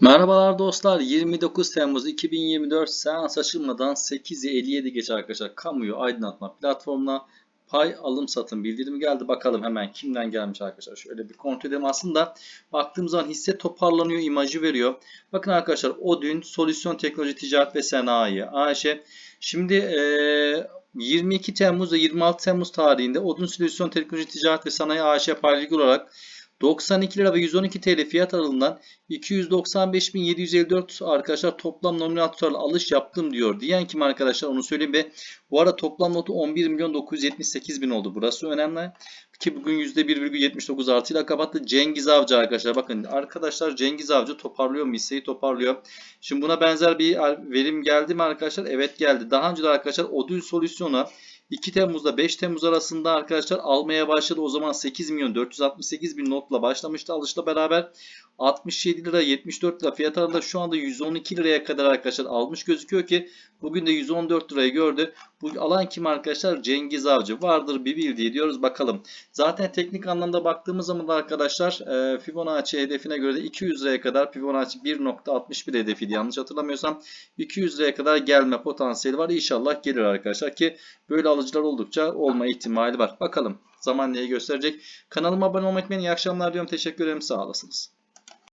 Merhabalar dostlar. 29 Temmuz 2024 seans açılmadan 8'i 57 geç arkadaşlar. Kamuyu aydınlatma platformuna pay alım satım bildirimi geldi. Bakalım hemen kimden gelmiş arkadaşlar. Şöyle bir kontrol edelim. Aslında baktığım zaman hisse toparlanıyor imajı veriyor. Bakın arkadaşlar Odün, Solüsyon Teknoloji Ticaret ve Sanayi, AŞ. Şimdi eee 22 Temmuz ve 26 Temmuz tarihinde Odun Solüsyon Teknoloji Ticaret ve Sanayi AŞ paylık olarak 92 lira ve 112 TL fiyat aralığından 295.754 arkadaşlar toplam nominal tutarlı alış yaptım diyor. Diyen kim arkadaşlar onu söyleyeyim ve bu arada toplam notu 11 milyon 978 bin oldu. Burası önemli ki bugün %1,79 artıyla kapattı. Cengiz Avcı arkadaşlar bakın arkadaşlar Cengiz Avcı toparlıyor mu hisseyi toparlıyor. Şimdi buna benzer bir verim geldi mi arkadaşlar? Evet geldi. Daha önce de arkadaşlar Odül Solüsyon'a 2 Temmuz'da 5 Temmuz arasında arkadaşlar almaya başladı. O zaman 8 milyon 468 bin notla başlamıştı alışla beraber. 67 lira 74 lira fiyat aralığında şu anda 112 liraya kadar arkadaşlar almış gözüküyor ki bugün de 114 lirayı gördü. Bu alan kim arkadaşlar? Cengiz Avcı. Vardır bir bildiği diyoruz bakalım. Zaten teknik anlamda baktığımız zaman da arkadaşlar e, Fibonacci hedefine göre de 200 liraya kadar Fibonacci 1.61 hedefiydi yanlış hatırlamıyorsam. 200 liraya kadar gelme potansiyeli var. İnşallah gelir arkadaşlar ki böyle alıcılar oldukça olma ihtimali var. Bakalım zaman neyi gösterecek. Kanalıma abone olmayı unutmayın. İyi akşamlar diyorum. Teşekkür ederim. Sağ olasınız.